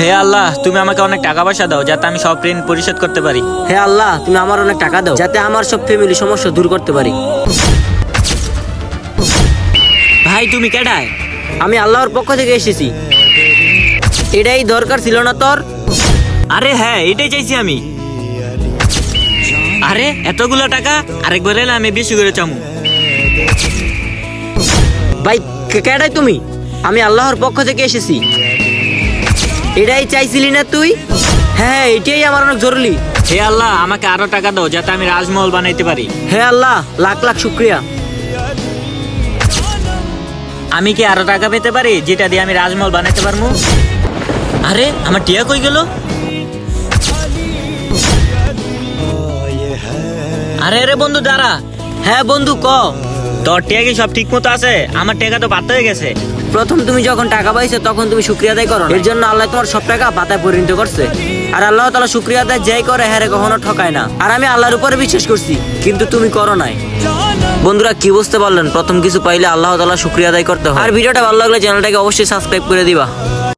হে আল্লাহ তুমি আমাকে অনেক টাকা পয়সা দাও যাতে আমি সব ঋণ পরিশোধ করতে পারি। হে আল্লাহ তুমি আমার অনেক টাকা দাও যাতে আমার সব ফ্যামিলি সমস্যা দূর করতে পারি। ভাই তুমি কেডায়? আমি আল্লাহর পক্ষ থেকে এসেছি। এটাই দরকার ছিল না তোর? আরে হ্যাঁ এটাই চাইছি আমি। আরে এতগুলো টাকা? আরেকবার এলে আমি বেশি করে চামু। ভাই কে- কেডাই তুমি? আমি আল্লাহর পক্ষ থেকে এসেছি। এটাই চাইছিলি না তুই? হ্যাঁ এটাই আমার অনেক জরুরি। হে আল্লাহ আমাকে আরও টাকা দাও যাতে আমি রাজমহল বানাইতে পারি। হে আল্লাহ লাখ লাখ শুক্রিয়া। আমি কি আরও টাকা পেতে পারি যেটা দিয়ে আমি রাজমহল বানাইতে পারব? আরে আমার টিয়া কই গেল? আরে আরে বন্ধু দাঁড়া। হ্যাঁ বন্ধু ক? তোর টিয়া কি সব ঠিক মতো আছে? আমার টিয়া তো বাদ হয়ে গেছে। প্রথম তুমি যখন টাকা পাইছো তখন তুমি শুক্রিয়া আদায় করো এর জন্য আল্লাহ তোমার সব টাকা পাতায় পরিণত করছে। আর আল্লাহ তালা শুক্রিয়া আদায় যাই করে হ্যারে কখনো ঠকায় না। আর আমি আল্লাহর উপরে বিশ্বাস করছি কিন্তু তুমি করো নাই। বন্ধুরা কি বুঝতে পারলেন? প্রথম কিছু পাইলে আল্লাহ তালা শুক্রিয়া আদায় করতে হয়। আর ভিডিওটা ভালো লাগলে চ্যানেলটাকে অবশ্যই সাবস্ক্রাইব করে দিবা।